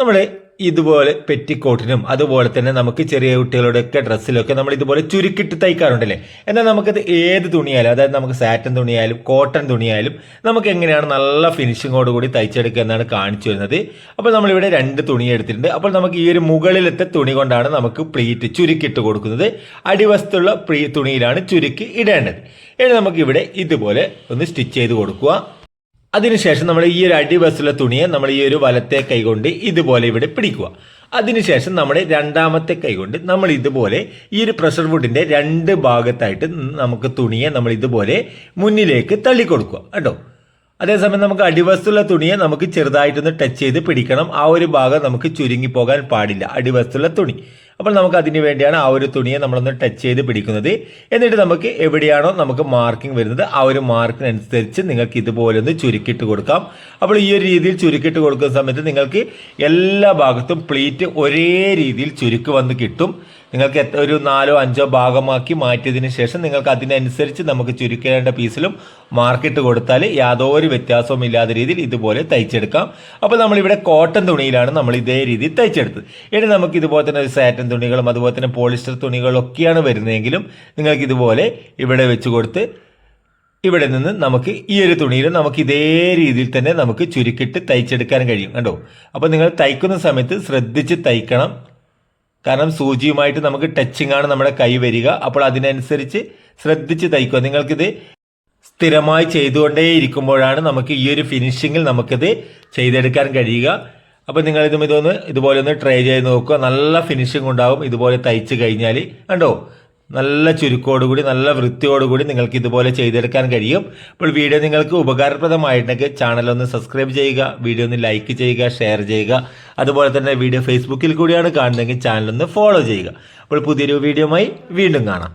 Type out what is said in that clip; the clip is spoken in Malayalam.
നമ്മൾ ഇതുപോലെ പെറ്റിക്കോട്ടിനും അതുപോലെ തന്നെ നമുക്ക് ചെറിയ കുട്ടികളുടെയൊക്കെ ഡ്രസ്സിലൊക്കെ നമ്മൾ ഇതുപോലെ ചുരുക്കിട്ട് തയ്ക്കാറുണ്ടല്ലേ? എന്നാൽ നമുക്കത് ഏത് തുണിയായാലും അതായത് നമുക്ക് സാറ്റൻ തുണിയായാലും കോട്ടൺ തുണിയായാലും നമുക്ക് എങ്ങനെയാണ് നല്ല ഫിനിഷിങ്ങോട് കൂടി തയ്ച്ചെടുക്കുക എന്നാണ് കാണിച്ചു വരുന്നത് അപ്പോൾ നമ്മളിവിടെ രണ്ട് തുണി എടുത്തിട്ടുണ്ട്. അപ്പോൾ നമുക്ക് ഈ ഒരു മുകളിലത്തെ തുണി കൊണ്ടാണ് നമുക്ക് പ്ലീറ്റ് ചുരുക്കിട്ട് കൊടുക്കുന്നത്. അടിവശത്തുള്ള പ്രീ തുണിയിലാണ് ചുരുക്കി ഇടേണ്ടത്. ഇനി നമുക്കിവിടെ ഇതുപോലെ ഒന്ന് സ്റ്റിച്ച് ചെയ്ത് കൊടുക്കുക. അതിനുശേഷം നമ്മൾ ഈ ഒരു അടിവശത്തുള്ള തുണിയെ നമ്മൾ ഈ ഒരു വലത്തെ കൈകൊണ്ട് ഇതുപോലെ ഇവിടെ പിടിക്കുക. അതിനുശേഷം നമ്മുടെ രണ്ടാമത്തെ കൈകൊണ്ട് നമ്മൾ ഇതുപോലെ ഈ ഒരു പ്രഷർ വുഡിന്റെ രണ്ട് ഭാഗത്തായിട്ട് നമുക്ക് തുണിയെ നമ്മൾ ഇതുപോലെ മുന്നിലേക്ക് തള്ളിക്കൊടുക്കുക. കേട്ടോ അതേസമയം നമുക്ക് അടിവസ്തുള്ള തുണിയെ നമുക്ക് ചെറുതായിട്ടൊന്ന് ടച്ച് ചെയ്ത് പിടിക്കണം. ആ ഒരു ഭാഗം നമുക്ക് ചുരുങ്ങി പോകാൻ പാടില്ല. അടിവസ്തുള്ള തുണി. അപ്പോൾ നമുക്ക് അതിന് വേണ്ടിയാണ് ആ ഒരു തുണിയെ നമ്മളൊന്ന് ടച്ച് ചെയ്ത് പിടിക്കുന്നത്. എന്നിട്ട് നമുക്ക് എവിടെയാണോ നമുക്ക് മാർക്കിംഗ് വരുന്നത് ആ ഒരു മാർക്കിനനുസരിച്ച് നിങ്ങൾക്ക് ഇതുപോലെ ഒന്ന് ചുരുക്കിയിട്ട് കൊടുക്കാം. അപ്പോൾ ഈ ഒരു രീതിയിൽ ചുരുക്കിയിട്ട് കൊടുക്കുന്ന സമയത്ത് നിങ്ങൾക്ക് എല്ലാ ഭാഗത്തും പ്ലീറ്റ് ഒരേ രീതിയിൽ ചുരുക്ക് വന്ന് കിട്ടും. നിങ്ങൾക്ക് ഒരു നാലോ അഞ്ചോ ഭാഗമാക്കി മാറ്റിയതിന് ശേഷം നിങ്ങൾക്ക് അതിനനുസരിച്ച് നമുക്ക് ചുരുക്കേണ്ട പീസിലും മാർക്കറ്റ് കൊടുത്താൽ യാതൊരു വ്യത്യാസവും ഇല്ലാത്ത രീതിയിൽ ഇതുപോലെ തയ്ച്ചെടുക്കാം. അപ്പോൾ നമ്മളിവിടെ കോട്ടൺ തുണിയിലാണ് നമ്മൾ ഇതേ രീതിയിൽ തയ്ച്ചെടുത്തത്. ഇനി നമുക്ക് ഇതുപോലെ തന്നെ ഒരു സാറ്റൻ തുണികളും അതുപോലെ തന്നെ പോളിസ്റ്റർ തുണികളൊക്കെയാണ് വരുന്നതെങ്കിലും നിങ്ങൾക്ക് ഇതുപോലെ ഇവിടെ വെച്ച് കൊടുത്ത് ഇവിടെ നിന്ന് നമുക്ക് ഈ ഒരു തുണിയിൽ നമുക്ക് ഇതേ രീതിയിൽ തന്നെ നമുക്ക് ചുരുക്കിട്ട് തയ്ച്ചെടുക്കാൻ കഴിയും. കണ്ടോ? അപ്പോൾ നിങ്ങൾ തയ്ക്കുന്ന സമയത്ത് ശ്രദ്ധിച്ച് തയ്ക്കണം. കാരണം സൂചിയുമായിട്ട് നമുക്ക് ടച്ചിങ് ആണ് നമ്മുടെ കൈ വരിക. അപ്പോൾ അതിനനുസരിച്ച് ശ്രദ്ധിച്ച് തയ്ക്കുക. നിങ്ങൾക്കിത് സ്ഥിരമായി ചെയ്തുകൊണ്ടേ ഇരിക്കുമ്പോഴാണ് നമുക്ക് ഈ ഒരു ഫിനിഷിങ്ങിൽ നമുക്കിത് ചെയ്തെടുക്കാൻ കഴിയുക. അപ്പോൾ നിങ്ങൾ ഇതും ഇതൊന്ന് ഇതുപോലെ ഒന്ന് ട്രൈ ചെയ്ത് നോക്കുക. നല്ല ഫിനിഷിംഗ് ഉണ്ടാവും. ഇതുപോലെ തയ്ച്ച് കഴിഞ്ഞാൽ കണ്ടോ? നല്ല ചുരുക്കോടുകൂടി നല്ല വൃത്തിയോടുകൂടി നിങ്ങൾക്ക് ഇതുപോലെ ചെയ്തെടുക്കാൻ കഴിയും. അപ്പോൾ വീഡിയോ നിങ്ങൾക്ക് ഉപകാരപ്രദമായിട്ടുണ്ടെങ്കിൽ ചാനൽ ഒന്ന് സബ്സ്ക്രൈബ് ചെയ്യുക. വീഡിയോ ഒന്ന് ലൈക്ക് ചെയ്യുക ഷെയർ ചെയ്യുക. അതുപോലെ തന്നെ വീഡിയോ ഫേസ്ബുക്കിൽ കൂടിയാണ് കാണുന്നതെങ്കിൽ ചാനലൊന്ന് ഫോളോ ചെയ്യുക. അപ്പോൾ പുതിയൊരു വീഡിയോയുമായി വീണ്ടും കാണാം.